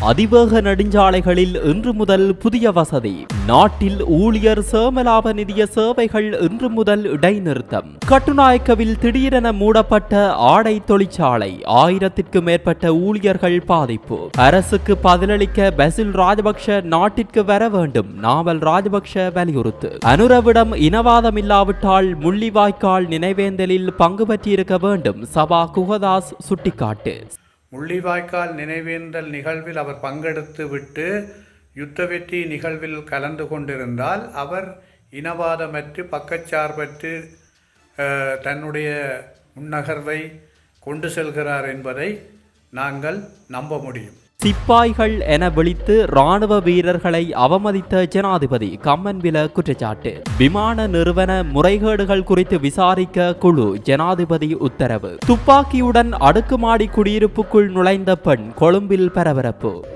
அதிவேக நெடுஞ்சாலைகளில் இன்று முதல் புதிய வசதி. நாட்டில் ஊழியர் சேமலாப நிதிய சேவைகள் இன்று முதல் இடைநிறுத்தம். கட்டுநாயக்கவில் திடீரென மூடப்பட்ட ஆடை தொழிற்சாலை ஆயிரத்திற்கு மேற்பட்ட ஊழியர்கள் பாதிப்பு. அரசுக்கு பதிலளிக்க பசில் ராஜபக்ஷ நாட்டிற்கு வர வேண்டும் நாவல் ராஜபக்ஷ வலியுறுத்து. அனுரவிடம் இனவாதம் இல்லாவிட்டால் முள்ளிவாய்க்கால் நினைவேந்தலில் பங்கு பற்றியிருக்க வேண்டும் சபா குகதாஸ் சுட்டிக்காட்டு. முள்ளிவாய்க்கால் நினைவேந்தல் நிகழ்வில் அவர் பங்கெடுத்து விட்டு யுத்த வெற்றி நிகழ்வில் கலந்து கொண்டிருந்தால் அவர் இனவாதமற்று பக்கச்சார்பற்று தன்னுடைய முன்னகர்வை கொண்டு செல்கிறார் என்பதை நாங்கள் நம்ப முடியும். சிப்பாய்கள் என விழித்து ராணுவ வீரர்களை அவமதித்த ஜனாதிபதி கம்மன்வில குற்றச்சாட்டு. விமான நிறுவன முறைகேடுகள் குறித்து விசாரிக்க குழு ஜனாதிபதி உத்தரவு. துப்பாக்கியுடன் அடுக்குமாடி குடியிருப்புக்குள் நுழைந்த பெண் கொழும்பில் பரபரப்பு.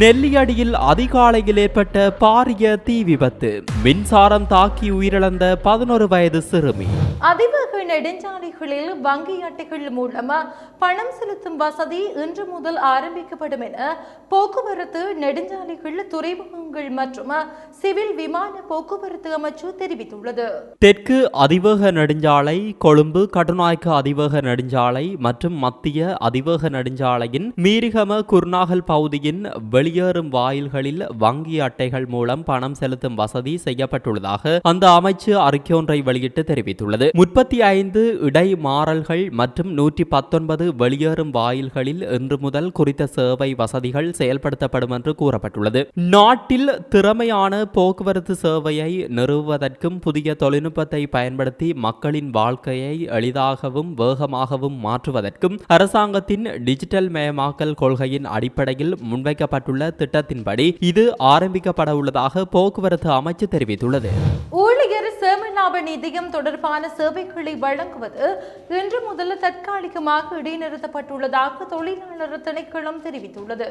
நெல்லியடியில் அதிகாலையில் ஏற்பட்ட பாரிய தீ விபத்து. மின்சாரம் தாக்கி உயிரிழந்த பதினொரு வயது சிறுமி. அதிவேக நெடுஞ்சாலைகளில் வங்கி அட்டைகள் மூலம் பணம் செலுத்தும் வசதி இன்று முதல் ஆரம்பிக்கப்படும் என போக்குவரத்து நெடுஞ்சாலைகள் துறைமுகங்கள் மற்றும் சிவில் விமான போக்குவரத்து அமைச்சு தெரிவித்துள்ளது. தெற்கு அதிவேக நெடுஞ்சாலை கொழும்பு கட்டுநாயக்க அதிவேக நெடுஞ்சாலை மற்றும் மத்திய அதிவேக நெடுஞ்சாலையின் மீரிகம குர்நாகல் பகுதியின் வெளியேறும் வாயில்களில் வங்கி அட்டைகள் மூலம் பணம் செலுத்தும் வசதி செய்யப்பட்டுள்ளதாக அந்த அமைச்சு அறிக்கையொன்றை வெளியிட்டு தெரிவித்துள்ளது. முப்பத்தி ஐந்து இடைமாறல்கள் மற்றும் நூற்றி பத்தொன்பது வெளியேறும் வாயில்களில் இன்று முதல் குறித்த சேவை வசதிகள் செயல்படுத்தப்படும் என்று கூறப்பட்டுள்ளது. நாட்டில் திறமையான போக்குவரத்து சேவையை நிறுவுவதற்கும் புதிய தொழில்நுட்பத்தை பயன்படுத்தி மக்களின் வாழ்க்கையை எளிதாகவும் வேகமாகவும் மாற்றுவதற்கும் அரசாங்கத்தின் டிஜிட்டல் மயமாக்கல் கொள்கையின் அடிப்படையில் முன்வைக்கப்பட்டுள்ள திட்டத்தின்படி இது ஆரம்பிக்கப்பட உள்ளதாக போக்குவரத்து அமைச்சு தெரிவித்துள்ளது. ஊழியர் சேமலாப நிதியம் தொடர்பான சேவைகளை வழங்குவது இன்று முதல் தற்காலிகமாக இடைநிறுத்தப்பட்டுள்ளதாக தொழிலாளர் திணைக்களம் தெரிவித்துள்ளது.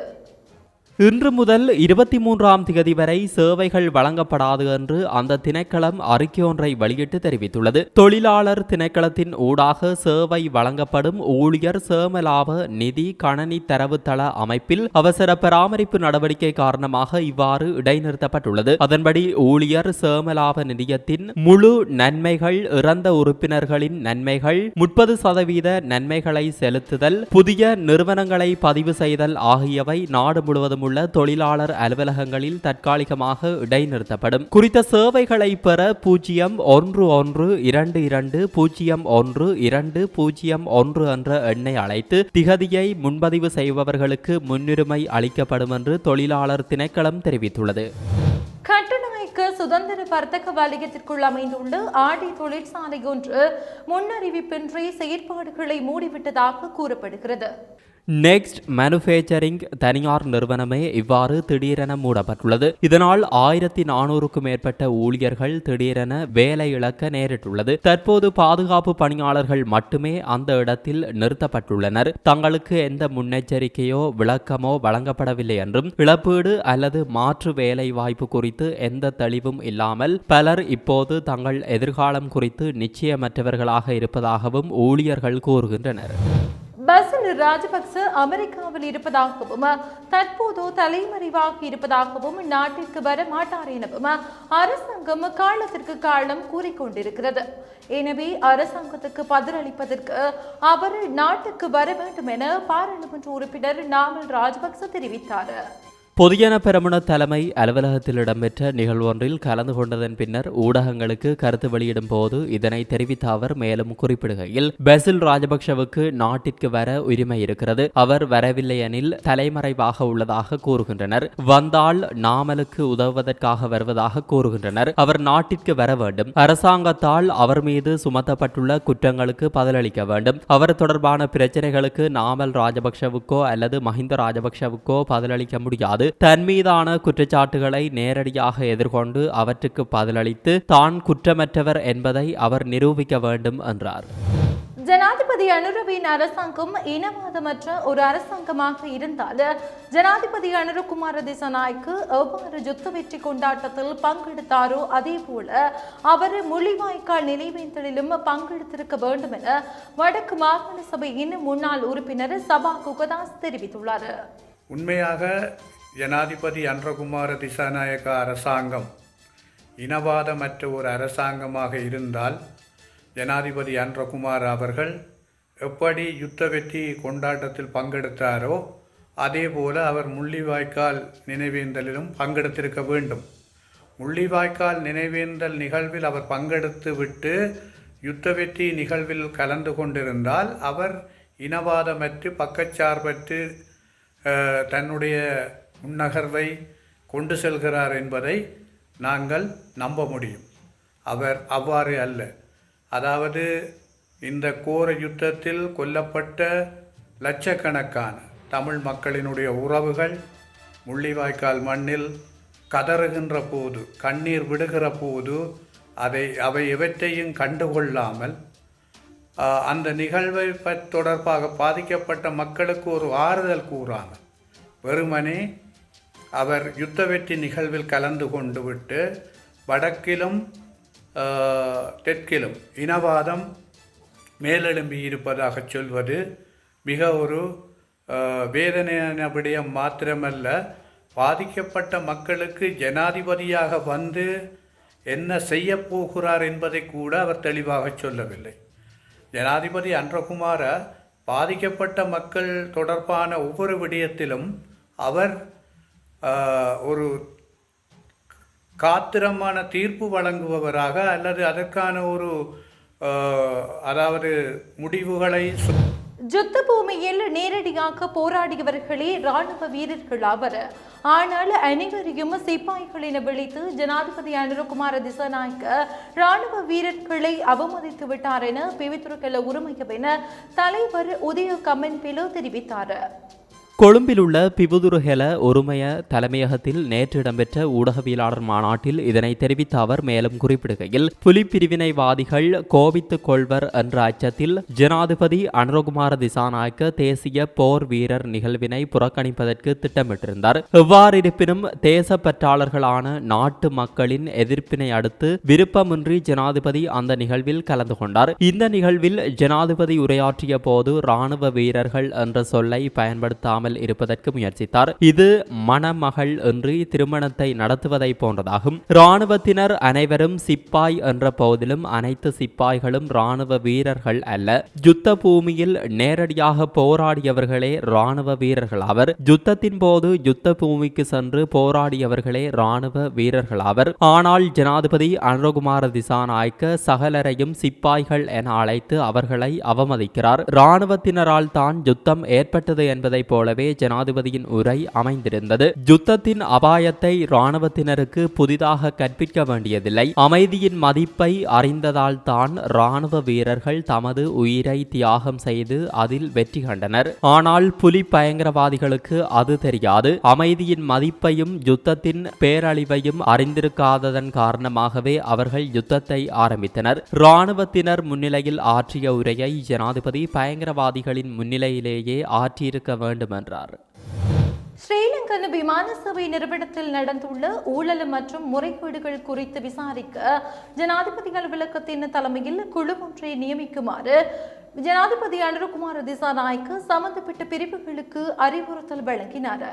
இன்று முதல் இருபத்தி மூன்றாம் திகதி வரை சேவைகள் வழங்கப்படாது என்று அந்த திணைக்களம் அறிக்கையொன்றை வெளியிட்டு தெரிவித்துள்ளது. தொழிலாளர் திணைக்களத்தின் ஊடாக சேவை வழங்கப்படும் ஊழியர் சேமலாப நிதி கணனி தரவுத்தள அமைப்பில் அவசர பராமரிப்பு நடவடிக்கை காரணமாக இவ்வாறு இடைநிறுத்தப்பட்டுள்ளது. அதன்படி ஊழியர் சேமலாப நிதியத்தின் முழு நன்மைகள் இறந்த உறுப்பினர்களின் நன்மைகள் முப்பது சதவீத நன்மைகளை செலுத்துதல் புதிய நிறுவனங்களை பதிவு செய்தல் ஆகியவை நாடு முழுவதும் உள்ள தொழிலாளர் அலுவலகங்களில் தற்காலிகமாக இடைநிறுத்தப்படும். குறித்த சேவைகளை பெற பூஜ்ஜியம் ஒன்று ஒன்று இரண்டு இரண்டு பூஜ்ஜியம் ஒன்று இரண்டு பூஜ்ஜியம் ஒன்று என்ற எண்ணை அழைத்து திகதியை முன்பதிவு செய்பவர்களுக்கு முன்னுரிமை அளிக்கப்படும் என்று தொழிலாளர் திணைக்களம் தெரிவித்துள்ளது. கட்டுநாயக்க சுதந்திர வர்த்தக வலயத்திற்குள் அமைந்துள்ள ஆடி தொழிற்சாலை ஒன்று முன்னறிவிப்பின்றி செயற்பாடுகளை மூடிவிட்டதாக கூறப்படுகிறது. நெக்ஸ்ட் மேனுஃபேக்சரிங் தனியார் நிறுவனமே இவ்வாறு திடீரென மூடப்பட்டுள்ளது. இதனால் ஆயிரத்தி நானூறுக்கும் மேற்பட்ட ஊழியர்கள் திடீரென வேலை இழக்க நேரிட்டுள்ளது. தற்போது பாதுகாப்பு பணியாளர்கள் மட்டுமே அந்த இடத்தில் நிறுத்தப்பட்டுள்ளனர். தங்களுக்கு எந்த முன்னெச்சரிக்கையோ விளக்கமோ வழங்கப்படவில்லை என்றும் இழப்பீடு அல்லது மாற்று வேலை வாய்ப்பு குறித்து எந்த தெளிவும் இல்லாமல் பலர் இப்போது தங்கள் எதிர்காலம் குறித்து நிச்சயமற்றவர்களாக இருப்பதாகவும் ஊழியர்கள் கூறுகின்றனர். பசில் ராஜபக்ச அமெரிக்காவில் இருப்பதாகவும் தற்போது தலைமறைவாக இருப்பதாகவும் நாட்டிற்கு வர மாட்டார் எனவும் அரசாங்கம் காலத்திற்கு காலம் கூறிக்கொண்டிருக்கிறது. எனவே அரசாங்கத்துக்கு பதிலளிப்பதற்கு அவர் நாட்டுக்கு வர வேண்டும் என பாராளுமன்ற உறுப்பினர் நாமல் ராஜபக்ச தெரிவித்தார். பொதுஜன பெரமுன தலைமை அலுவலகத்தில் இடம்பெற்ற நிகழ்வொன்றில் கலந்து கொண்டதன் பின்னர் ஊடகங்களுக்கு கருத்து வெளியிடும் போது இதனை தெரிவித்த அவர் மேலும் குறிப்பிடுகையில் பெசில் ராஜபக்ஷவுக்கு நாட்டிற்கு வர உரிமை இருக்கிறது. அவர் வரவில்லை எனில் தலைமறைவாக உள்ளதாக கூறுகின்றனர். வந்தால் நாமலுக்கு உதவுவதற்காக வருவதாக கூறுகின்றனர். அவர் நாட்டிற்கு வர வேண்டும். அரசாங்கத்தால் அவர் மீது சுமத்தப்பட்டுள்ள குற்றங்களுக்கு பதிலளிக்க வேண்டும். அவர் தொடர்பான பிரச்சனைகளுக்கு நாமல் ராஜபக்ஷவுக்கோ அல்லது மஹிந்த ராஜபக்ஷவுக்கோ பதிலளிக்க முடியாது. தன் மீதான குற்றச்சாட்டுகளை நேரடியாக எதிர்கொண்டு அவற்றுக்கு பதிலளித்து தான் குற்றமற்றவர் என்பதை அவர் நிரூபிக்க வேண்டும் என்றார். ஜனாதிபதி அனுரவின் அரசாங்கம் இனவாதமற்ற ஒரு அரசாங்கமாக இருந்தால் ஜனாதிபதி அனுரகுமார திசநாய்க்கு எவ்வாறு யுத்த வெற்றி கொண்டாட்டத்தில் பங்கெடுத்தாரோ அதே போல அவர் முள்ளிவாய்க்கால் நினைவேந்தலிலும் பங்கெடுத்திருக்க வேண்டும் என வடக்கு மாகாண சபையின் முன்னாள் உறுப்பினர் சபா குகதாஸ் தெரிவித்துள்ளார். உண்மையாக ஜனாதிபதி அன்றகுமார திசாநாயக்க அரசாங்கம் இனவாதமற்ற ஒரு அரசாங்கமாக இருந்தால் ஜனாதிபதி அன்றகுமார் அவர்கள் எப்படி யுத்த வெற்றி கொண்டாட்டத்தில் பங்கெடுத்தாரோ அதே போல அவர் முள்ளிவாய்க்கால் நினைவேந்தலிலும் பங்கெடுத்திருக்க வேண்டும். முள்ளிவாய்க்கால் நினைவேந்தல் நிகழ்வில் அவர் பங்கெடுத்து விட்டு யுத்த வெற்றி நிகழ்வில் கலந்து கொண்டிருந்தால் அவர் இனவாதமற்று பக்கச்சார்பற்று தன்னுடைய முன்னகர்வை கொண்டு செல்கிறார் என்பதை நாங்கள் நம்ப முடியும். அவர் அவ்வாறு அல்ல. அதாவது இந்த கோர யுத்தத்தில் கொல்லப்பட்ட லட்சக்கணக்கான தமிழ் மக்களினுடைய உறவுகள் முள்ளிவாய்க்கால் மண்ணில் கதறுகின்ற போது கண்ணீர் விடுகிற போது அதை அவை எவற்றையும் கண்டுகொள்ளாமல் அந்த நிகழ்வை தொடர்பாக பாதிக்கப்பட்ட மக்களுக்கு ஒரு ஆறுதல் கூறாமல் வெறுமனே அவர் யுத்த வெற்றி நிகழ்வில் கலந்து கொண்டு விட்டு வடக்கிலும் தெற்கிலும் இனவாதம் மேலெழும்பி இருப்பதாக சொல்வது மிக ஒரு வேதனையான விடயம் மாத்திரமல்ல. பாதிக்கப்பட்ட மக்களுக்கு ஜனாதிபதியாக வந்து என்ன செய்ய போகிறார் என்பதை கூட அவர் தெளிவாக சொல்லவில்லை. ஜனாதிபதி அன்றகுமார பாதிக்கப்பட்ட மக்கள் தொடர்பான ஒவ்வொரு விடயத்திலும் அவர் ஒரு காத்திரமான தீர்ப்பு வழங்குபவராக அல்லது அதற்கான ஒரு அதாவது முடிவுகளை யுத்த பூமியில் நேரடியாக போராடியவர்களே ராணுவ வீரர்கள் அவர் ஆனால் அனைவரையும் சிப்பாய்கள் என விழித்து ஜனாதிபதி அனுரகுமார திசநாயக்க ராணுவ வீரர்களை அவமதித்து விட்டார் என பிவித்துருக்கல உரிமையவென தலைவர் உதய கம்மன் பிலோ தெரிவித்தார். கொழும்பில் உள்ள பிபுதுருஹெல ஒருமைய தலைமையகத்தில் நேற்று இடம்பெற்ற ஊடகவியலாளர் மாநாட்டில் இதனை தெரிவித்த அவர் மேலும் குறிப்பிடுகையில் புலி பிரிவினைவாதிகள் கோபித்துக் கொள்வர் என்ற அச்சத்தில் ஜனாதிபதி அனுரகுமார திசாநாயக்க தேசிய போர் வீரர் நிகழ்வினை புறக்கணிப்பதற்கு திட்டமிட்டிருந்தார். எவ்வாறிருப்பினும் தேசப்பற்றாளர்களான நாட்டு மக்களின் எதிர்ப்பினை அடுத்து விருப்பமின்றி ஜனாதிபதி அந்த நிகழ்வில் கலந்து கொண்டார். இந்த நிகழ்வில் ஜனாதிபதி உரையாற்றிய போது ராணுவ வீரர்கள் என்ற சொல்லை பயன்படுத்தாமல் இருப்பதற்கு முயற்சித்தார். இது மணமகள் என்று திருமணத்தை நடத்துவதை போன்றதாகும். இராணுவத்தினர் அனைவரும் சிப்பாய் என்ற போதிலும் அனைத்து சிப்பாய்களும் இராணுவ வீரர்கள் அல்ல. யுத்த பூமியில் நேரடியாக போராடியவர்களே ராணுவ வீரர்கள் அவர் யுத்தத்தின் போது யுத்த பூமிக்கு சென்று போராடியவர்களே இராணுவ வீரர்கள் அவர் ஆனால் ஜனாதிபதி அனுரகுமார திசாநாயக்க சகலரையும் சிப்பாய்கள் என அழைத்து அவர்களை அவமதிக்கிறார். இராணுவத்தினரால் தான் யுத்தம் ஏற்பட்டது என்பதைப் போலவே ஜனாதிபதியின் உரை அமைந்திருந்தது. யுத்தத்தின் அபாயத்தை இராணுவத்தினருக்கு புதிதாக கற்பிக்க வேண்டியதில்லை. அமைதியின் மதிப்பை அறிந்ததால் தான் இராணுவ வீரர்கள் தமது உயிரை தியாகம் செய்து அதில் வெற்றி கண்டனர். ஆனால் புலி பயங்கரவாதிகளுக்கு அது தெரியாது. அமைதியின் மதிப்பையும் யுத்தத்தின் பேரழிவையும் அறிந்திருக்காததன் காரணமாகவே அவர்கள் யுத்தத்தை ஆரம்பித்தனர். இராணுவத்தினர் முன்னிலையில் ஆற்றிய உரையை ஜனாதிபதி பயங்கரவாதிகளின் முன்னிலையிலேயே ஆற்றியிருக்க வேண்டும் என்றார் ஸ்ரீலங்கன் விமான சேவை நிறுவனத்தில் நடந்துள்ள ஊழல் மற்றும் முறைகேடுகள் குறித்து விசாரிக்க ஜனாதிபதி அலுவலகத்தின் தலைமையில் குழு ஒன்றை நியமிக்குமாறு ஜனாதிபதி அனுரகுமார திசாநாயக்கு சம்பந்தப்பட்ட பிரிவுகளுக்கு அறிவுறுத்தல் வழங்கினார்.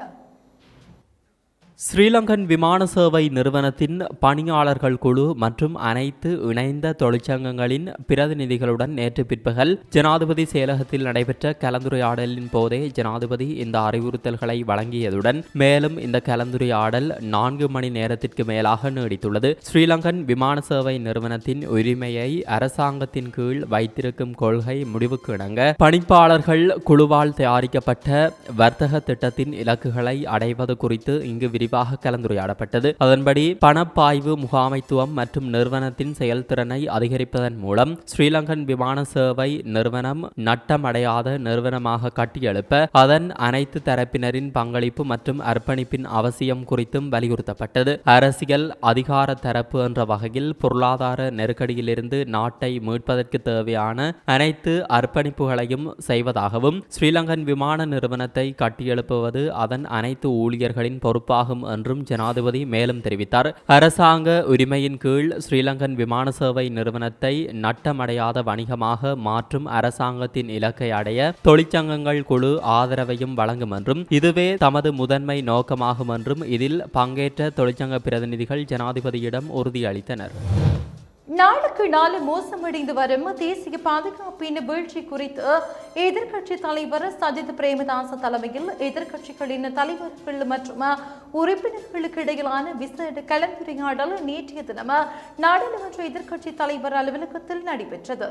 ஸ்ரீலங்கன் விமான சேவை நிறுவனத்தின் பணியாளர்கள் குழு மற்றும் அனைத்து இணைந்த தொழிற்சங்கங்களின் பிரதிநிதிகளுடன் நேற்று பிற்பகல் ஜனாதிபதி செயலகத்தில் நடைபெற்ற கலந்துரையாடலின் போதே ஜனாதிபதி இந்த அறிவுறுத்தல்களை வழங்கியதுடன் மேலும் இந்த கலந்துரையாடல் நான்கு மணி நேரத்திற்கு மேலாக நீடித்துள்ளது. ஸ்ரீலங்கன் விமான சேவை நிறுவனத்தின் உரிமையை அரசாங்கத்தின் கீழ் வைத்திருக்கும் கொள்கை முடிவுக்கு இணங்க பணிப்பாளர்கள் குழுவால் தயாரிக்கப்பட்ட வர்த்தக திட்டத்தின் இலக்குகளை அடைவது குறித்து இங்கு விரி விரிவாக கலந்துரையாடப்பட்டது. அதன்படி பணப்பாய்வு முகாமைத்துவம் மற்றும் நிறுவனத்தின் செயல்திறனை அதிகரிப்பதன் மூலம் ஸ்ரீலங்கன் விமான சேவை நிறுவனம் நட்டமடையாத நிறுவனமாக கட்டியெழுப்ப அதன் அனைத்து தரப்பினரின் பங்களிப்பு மற்றும் அர்ப்பணிப்பின் அவசியம் குறித்தும் வலியுறுத்தப்பட்டது. அரசியல் அதிகார தரப்பு என்ற வகையில் பொருளாதார நெருக்கடியிலிருந்து நாட்டை மீட்பதற்கு தேவையான அனைத்து அர்ப்பணிப்புகளையும் செய்வதாகவும் ஸ்ரீலங்கன் விமான நிறுவனத்தை கட்டியெழுப்புவது அதன் அனைத்து ஊழியர்களின் பொறுப்பாகும் என்றும் ஜனாதிபதி மேலும் தெரிவித்தார். அரசாங்க உரிமையின் கீழ் ஸ்ரீலங்கன் விமான சேவை நிறுவனத்தை நட்டமடையாத வணிகமாக மாற்றும் அரசாங்கத்தின் இலக்கை அடைய தொழிற்சங்கங்கள் குழு ஆதரவையும் வழங்கும் என்றும் இதுவே தமது முதன்மை நோக்கமாகும் என்றும் இதில் பங்கேற்ற தொழிற்சங்க பிரதிநிதிகள் ஜனாதிபதியிடம் உறுதியளித்தனர். நாளுக்கு நாள் மோசமடைந்து வரும் தேசிய பாதுகாப்பின் வீழ்ச்சி குறித்து எதிர்க்கட்சி தலைவர் சஜித் பிரேமதாச தலைமையில் எதிர்க்கட்சிகளின் தலைவர்கள் மற்றும் உறுப்பினர்களுக்கு இடையிலான விசேட கலந்துரையாடல் நேற்றைய தினம் நாடாளுமன்ற எதிர்க்கட்சி தலைவர் அலுவலகத்தில் நடைபெற்றது.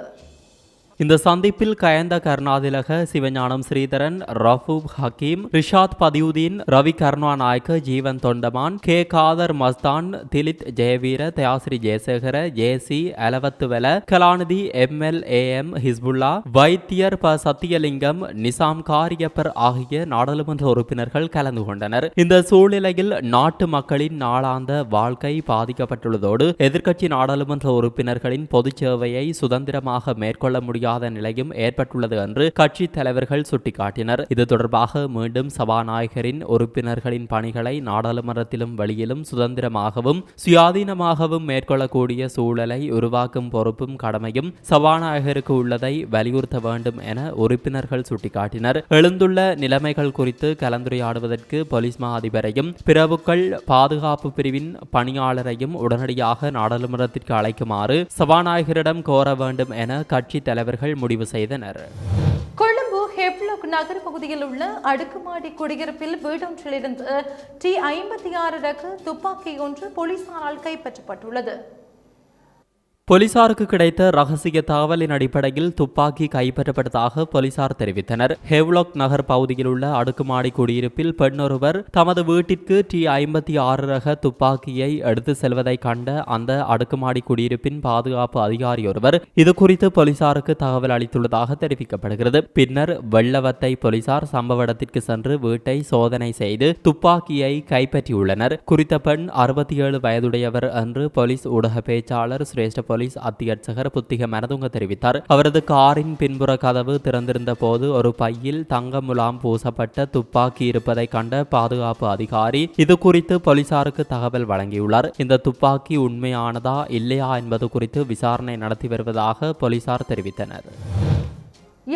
இந்த சந்திப்பில் Gayantha Karunathilaka Sivagnanam Sritharan Rauff Hakeem Rishad Bathiudeen Ravi Karunanayake Jeevan Thondaman K. Kader Masthan Dilith Jayaweera Dayasiri Jayasekara JC Alawathuwala Kalanidhi M L A M Hizbullah வைத்தியர் ப. சத்தியலிங்கம் நிசாம் காரியப்பர் ஆகிய நாடாளுமன்ற உறுப்பினர்கள் கலந்து கொண்டனர். இந்த சூழ்நிலையில் நாட்டு மக்களின் நாளாந்த வாழ்க்கை பாதிக்கப்பட்டுள்ளதோடு எதிர்க்கட்சி நாடாளுமன்ற உறுப்பினர்களின் பொதுச் சேவையை சுதந்திரமாக மேற்கொள்ள முடியும் முடியாத நிலையும் ஏற்பட்டுள்ளது என்று கட்சி தலைவர்கள் சுட்டிக்காட்டினர். இது தொடர்பாக மீண்டும் சபாநாயகரின் உறுப்பினர்களின் பணிகளை நாடாளுமன்றத்திலும் வெளியிலும் சுதந்திரமாகவும் சுயாதீனமாகவும் மேற்கொள்ளக்கூடிய சூழலை உருவாக்கும் பொறுப்பும் கடமையும் சபாநாயகருக்கு உள்ளதை வலியுறுத்த வேண்டும் என உறுப்பினர்கள் சுட்டிக்காட்டினர். எழுந்துள்ள நிலைமைகள் குறித்து கலந்துரையாடுவதற்கு போலீஸ் மா அதிபரையும் பிரபுக்கள் பாதுகாப்பு பிரிவின் பணியாளரையும் உடனடியாக நாடாளுமன்றத்திற்கு அழைக்குமாறு சபாநாயகரிடம் கோர வேண்டும் என கட்சி அவர்கள் முடிவு செய்தனர். கொழும்பு ஹெப்லோக் நகர் பகுதியில் உள்ள அடுக்குமாடி குடியிருப்பில் வீடொன்றிலிருந்து டி ஐம்பத்தி ஆறு ரக துப்பாக்கி ஒன்று போலீசாரால் கைப்பற்றப்பட்டுள்ளது. போலீசாருக்கு கிடைத்த ரகசிய தகவலின் அடிப்படையில் துப்பாக்கி கைப்பற்றப்பட்டதாக போலீசார் தெரிவித்தனர். ஹெவ்லாக் நகர் பகுதியில் உள்ள அடுக்குமாடி குடியிருப்பில் பெண்ணொருவர் தமது வீட்டிற்கு டி ஐம்பத்தி ஆறு ரக துப்பாக்கியை எடுத்து செல்வதை கண்ட அந்த அடுக்குமாடி குடியிருப்பின் பாதுகாப்பு அதிகாரி ஒருவர் இது குறித்து போலீசாருக்கு தகவல் அளித்துள்ளதாக தெரிவிக்கப்படுகிறது. பின்னர் வெள்ளவத்தை போலீசார் சம்பவ இடத்திற்கு சென்று வீட்டை சோதனை செய்து துப்பாக்கியை கைப்பற்றியுள்ளனர். குறித்த பெண் அறுபத்தி ஏழு வயதுடையவர் என்று போலீஸ் ஊடக பேச்சாளர் சிரேஷ்ட போலீஸ் அத்தியட்சகர் புத்திக மனதுங்க தெரிவித்தார். அவரது காரின் பின்புற கதவு திறந்திருந்த போது ஒரு பையில் தங்க முலாம் பூசப்பட்ட துப்பாக்கி இருப்பதை கண்ட பாதுகாப்பு அதிகாரி இது குறித்து போலீசாருக்கு தகவல் வழங்கியுள்ளார். இந்த துப்பாக்கி உண்மையானதா இல்லையா என்பது குறித்து விசாரணை நடத்தி வருவதாக போலீசார் தெரிவித்தனர்.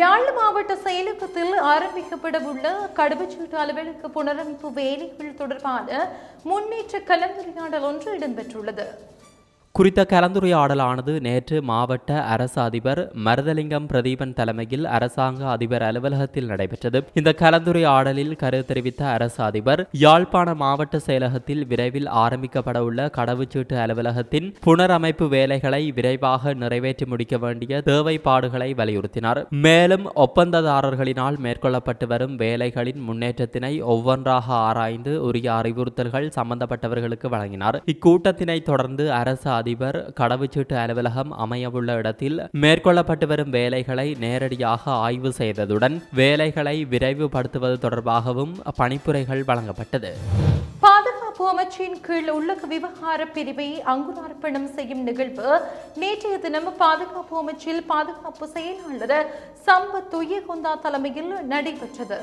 யாழ் மாவட்ட செயலகத்தில் ஆரம்பிக்கப்படவுள்ள கடவுச்சீட்டு அலுவலக புனரமைப்பு வேலைகள் தொடர்பான முன்னேற்ற கலந்துரையாடல் ஒன்று இடம்பெற்றுள்ளது. குறித்த கலந்துரையாடலானது நேற்று மாவட்ட அரச அதிபர் மருதலிங்கம் பிரதீபன் தலைமையில் அரசாங்க அதிபர் அலுவலகத்தில் நடைபெற்றது. இந்த கலந்துரையாடலில் கருத்து தெரிவித்த அரச அதிபர் யாழ்ப்பாண மாவட்ட செயலகத்தில் விரைவில் ஆரம்பிக்கப்பட உள்ள கடவுச்சீட்டு அலுவலகத்தின் புனரமைப்பு வேலைகளை விரைவாக நிறைவேற்றி முடிக்க வேண்டிய தேவைப்பாடுகளை வலியுறுத்தினார். மேலும் ஒப்பந்ததாரர்களினால் மேற்கொள்ளப்பட்டு வரும் வேலைகளின் முன்னேற்றத்தினை ஒவ்வொன்றாக ஆராய்ந்து உரிய அறிவுறுத்தல்கள் சம்பந்தப்பட்டவர்களுக்கு வழங்கினார். இக்கூட்டத்தினை தொடர்ந்து அரசு அதிபர் கடவுச்சீட்டு அலுவலகம் அமையவுள்ள இடத்தில் மேற்கொள்ளப்பட்டு வரும் வேலைகளை நேரடியாக ஆய்வு செய்ததுடன் வேலைகளை விரைவுபடுத்துவது தொடர்பாகவும் பணிப்புரைகள் வழங்கப்பட்டது. பாதுகாப்பு அமைச்சின் கீழ் உள்ளக விவகார பிரிவை அங்குரார்ப்பணம் செய்யும் நிகழ்வு நேற்றைய தினம் பாதுகாப்பு அமைச்சில் பாதுகாப்பு செயலாளர் சம்பத் துயகுந்தா தலைமையில் நடைபெற்றது.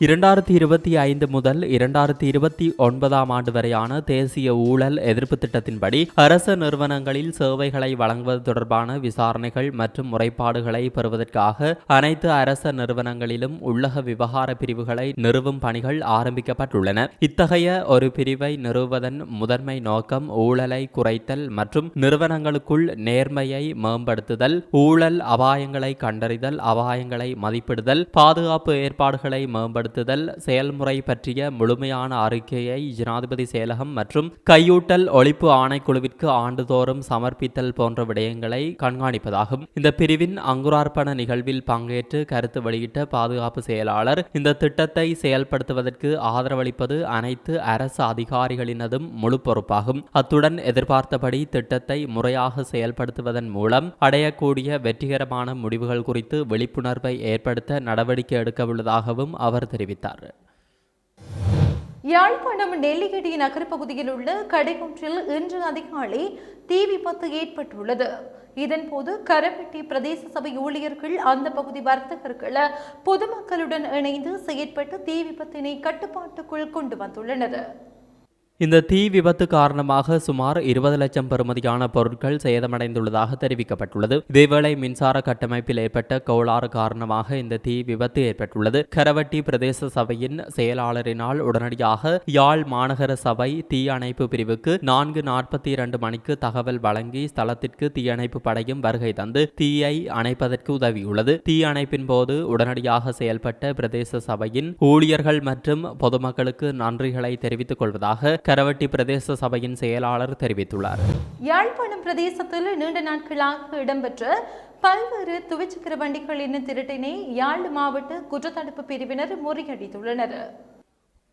இரண்டாயிரத்தி இருபத்தி ஐந்து முதல் இரண்டாயிரத்தி இருபத்தி ஒன்பதாம் ஆண்டு வரையான தேசிய ஊழல் எதிர்ப்பு திட்டத்தின்படி அரச நிறுவனங்களில் சேவைகளை வழங்குவது தொடர்பான விசாரணைகள் மற்றும் முறைப்பாடுகளை பெறுவதற்காக அனைத்து அரச நிறுவனங்களிலும் உள்ளக விவகார பிரிவுகளை நிறுவும் பணிகள் ஆரம்பிக்கப்பட்டுள்ளன. இத்தகைய ஒரு பிரிவை நிறுவுவதன் முதன்மை நோக்கம் ஊழலை குறைத்தல் மற்றும் நிறுவனங்களுக்குள் நேர்மையை மேம்படுத்துதல் ஊழல் அபாயங்களை கண்டறிதல் அபாயங்களை மதிப்பிடுதல் பாதுகாப்பு ஏற்பாடுகளை மேம்படுத்துதல் செயல்படுத்துதல் செயல்முறை பற்றிய முழுமையான அறிக்கையை ஜனாதிபதி செயலகம் மற்றும் கையூட்டல் ஒழிப்பு ஆணைக்குழுவிற்கு ஆண்டுதோறும் சமர்ப்பித்தல் போன்ற விடயங்களை கண்காணிப்பதாகும். இந்த பிரிவின் அங்குரார்ப்பண நிகழ்வில் பங்கேற்று கருத்து வெளியிட்ட பாதுகாப்பு செயலாளர் இந்த திட்டத்தை செயல்படுத்துவதற்கு ஆதரவளிப்பது அனைத்து அரசு அதிகாரிகளினதும் முழு பொறுப்பாகும். அத்துடன் எதிர்பார்த்தபடி திட்டத்தை முறையாக செயல்படுத்துவதன் மூலம் அடையக்கூடிய வெற்றிகரமான முடிவுகள் குறித்து விழிப்புணர்வை ஏற்படுத்த நடவடிக்கை எடுக்க உள்ளதாகவும் அவர் தெரிவித்தார். யாழ்ப்பாணம் நெல்லியடி நகரப்பகுதியில் உள்ள கடையொன்றில் இன்று அதிகாலை தீ விபத்து ஏற்பட்டுள்ளது. இதன்போது கரப்பட்டி பிரதேச சபை ஊழியர்கள் அந்த பகுதி வர்த்தகர்கள் பொதுமக்களுடன் இணைந்து செயற்பட்டு தீ விபத்தினை கட்டுப்பாட்டுக்குள் கொண்டு வந்துள்ளனர். இந்த தீ விபத்து காரணமாக சுமார் இருபது லட்சம் பெறுமதியான பொருட்கள் சேதமடைந்துள்ளதாக தெரிவிக்கப்பட்டுள்ளது. இதேவேளை மின்சார கட்டமைப்பில் ஏற்பட்ட கோளாறு காரணமாக இந்த தீ விபத்து ஏற்பட்டுள்ளது. கரவட்டி பிரதேச சபையின் செயலாளரினால் உடனடியாக யாழ் மாநகர சபை தீயணைப்பு பிரிவுக்கு நான்கு நாற்பத்தி இரண்டு மணிக்கு தகவல் வழங்கி ஸ்தலத்திற்கு தீயணைப்பு படையும் வருகை தந்து தீயை அணைப்பதற்கு உதவியுள்ளது. தீ அணைப்பின் போது உடனடியாக செயல்பட்ட பிரதேச சபையின் ஊழியர்கள் மற்றும் பொதுமக்களுக்கு நன்றிகளை தெரிவித்துக் கொள்வதாக கரவட்டி பிரதேச சபையின் செயலாளர் தெரிவித்துள்ளார். யாழ்ப்பாணம் பிரதேசத்தில் நீண்ட நாட்களாக இடம்பெற்ற பல்வேறு துவிச்சக்கர வண்டிகளின் திருட்டினை யாழ் மாவட்ட குற்றத்தடுப்பு பிரிவினர் முறியடித்துள்ளனர்.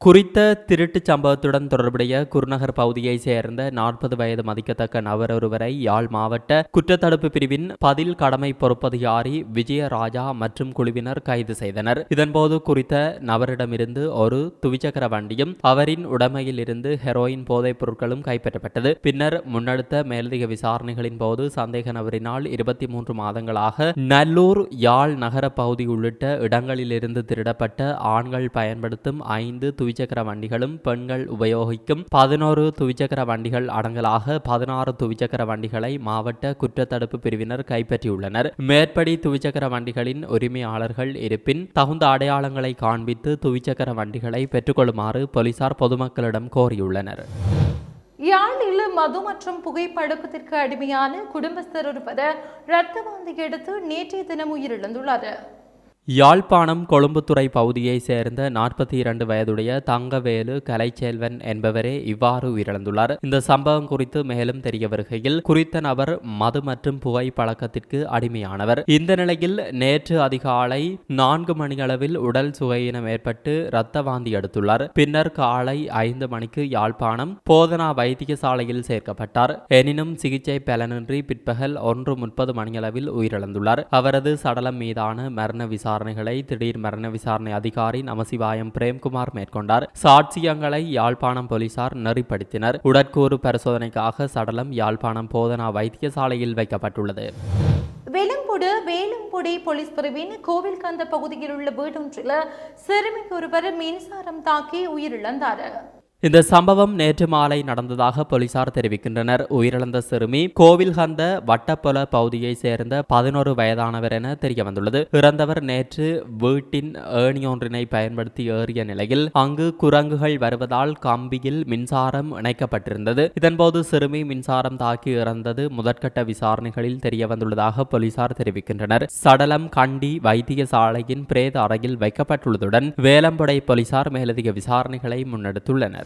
குறித்த திருட்டுச் சம்பவத்துடன் தொடர்புடைய குருநகர் பகுதியைச் சேர்ந்த நாற்பது வயது மதிக்கத்தக்க நபர் ஒருவரை யாழ் மாவட்ட குற்றத்தடுப்பு பிரிவின் பதில் கடமை பொறுப்பதிகாரி விஜயராஜா மற்றும் குழுவினர் கைது செய்தனர். இதன்போது குறித்த நபரிடமிருந்து ஒரு துவிச்சக்கர வண்டியும் அவரின் உடைமையில் இருந்து ஹெரோயின் போதைப் பொருட்களும் கைப்பற்றப்பட்டது. பின்னர் முன்னெடுத்த மேலதிக விசாரணைகளின் போது சந்தேக நபரினால் இருபத்தி மூன்று மாதங்களாக நல்லூர் யாழ் நகர பகுதி உள்ளிட்ட இடங்களிலிருந்து திருடப்பட்ட ஆண்கள் பயன்படுத்தும் ஐந்து துவிச்சக்கர வண்டிகளும் பெண்கள் உபயோகிக்கும் பதினோரு துவிச்சக்கர வண்டிகள் அடங்கலாக பதினாறு துவிச்சக்கர வண்டிகளை மாவட்ட குற்றத்தடுப்பு பிரிவினர் கைப்பற்றியுள்ளனர். மேற்படி துவிச்சக்கர வண்டிகளின் உரிமையாளர்கள் இருப்பின் தகுந்த அடையாளங்களை காண்பித்து துவிச்சக்கர வண்டிகளை பெற்றுக்கொள்ளுமாறு போலீசார் பொதுமக்களிடம் கோரியுள்ளனர். யாழில் மது மற்றும் புகைப்பழக்கத்திற்கு அடிமையான குடும்பஸ்தர் ஒருவர் ரத்த வாந்தி எடுத்து நேற்றைய தினம் உயிரிழந்துள்ளார். யாழ்ப்பாணம் கொழும்புத்துறை பகுதியைச் சேர்ந்த நாற்பத்தி இரண்டு வயதுடைய தங்கவேலு கலைச்செல்வன் என்பவரே இவ்வாறு உயிரிழந்துள்ளார். இந்த சம்பவம் குறித்து மேலும் தெரிய வருகையில் குறித்த நபர் மது மற்றும் புகை பழக்கத்திற்கு அடிமையானவர். இந்த நிலையில் நேற்று அதிகாலை நான்கு மணியளவில் உடல் சுகையினம் ஏற்பட்டு இரத்த வாந்தி எடுத்துள்ளார். பின்னர் காலை ஐந்து மணிக்கு யாழ்ப்பாணம் போதனா வைத்தியசாலையில் சேர்க்கப்பட்டார். எனினும் சிகிச்சை பலனின்றி பிற்பகல் ஒன்று முப்பது மணியளவில் உயிரிழந்துள்ளார். அவரது சடலம் மீதான மரண விசாரணை விசாரணைகளை திடீர் மரண விசாரணை அதிகாரி நமசிவாயம் பிரேம்குமார் மேற்கொண்டார். சாட்சியங்களை யாழ்ப்பாணம் போலீசார் நெறிப்படுத்தினர். உடற்கூறு பரிசோதனைக்காக சடலம் யாழ்ப்பாணம் போதனா வைத்தியசாலையில் வைக்கப்பட்டுள்ளது. வெலம்புடு வேலும்புடி போலீஸ் பிரிவின் கோவில் கந்த பகுதியில் உள்ள வீடொன்றில் சிறுமி ஒருவர் மின்சாரம் தாக்கி உயிரிழந்தார். இந்த சம்பவம் நேற்று மாலை நடந்ததாக போலீசார் தெரிவிக்கின்றனர். உயிரிழந்த சிறுமி கோவில்கந்த வட்டப்பொல பகுதியை சேர்ந்த பதினோரு வயதானவர் என தெரிய வந்துள்ளது இறந்தவர் நேற்று வீட்டின் ஏணியொன்றினை பயன்படுத்தி ஏறிய நிலையில் அங்கு குரங்குகள் வருவதால் கம்பியில் மின்சாரம் இணைக்கப்பட்டிருந்தது. இதன்போது சிறுமி மின்சாரம் தாக்கி இறந்தது முதற்கட்ட விசாரணைகளில் தெரிய வந்துள்ளதாக போலீசார் தெரிவிக்கின்றனர். சடலம் கண்டி வைத்தியசாலையின் பிரேத அறையில் வைக்கப்பட்டுள்ளதுடன் வேலம்படை போலீசார் மேலதிக விசாரணைகளை முன்னெடுத்துள்ளனர்.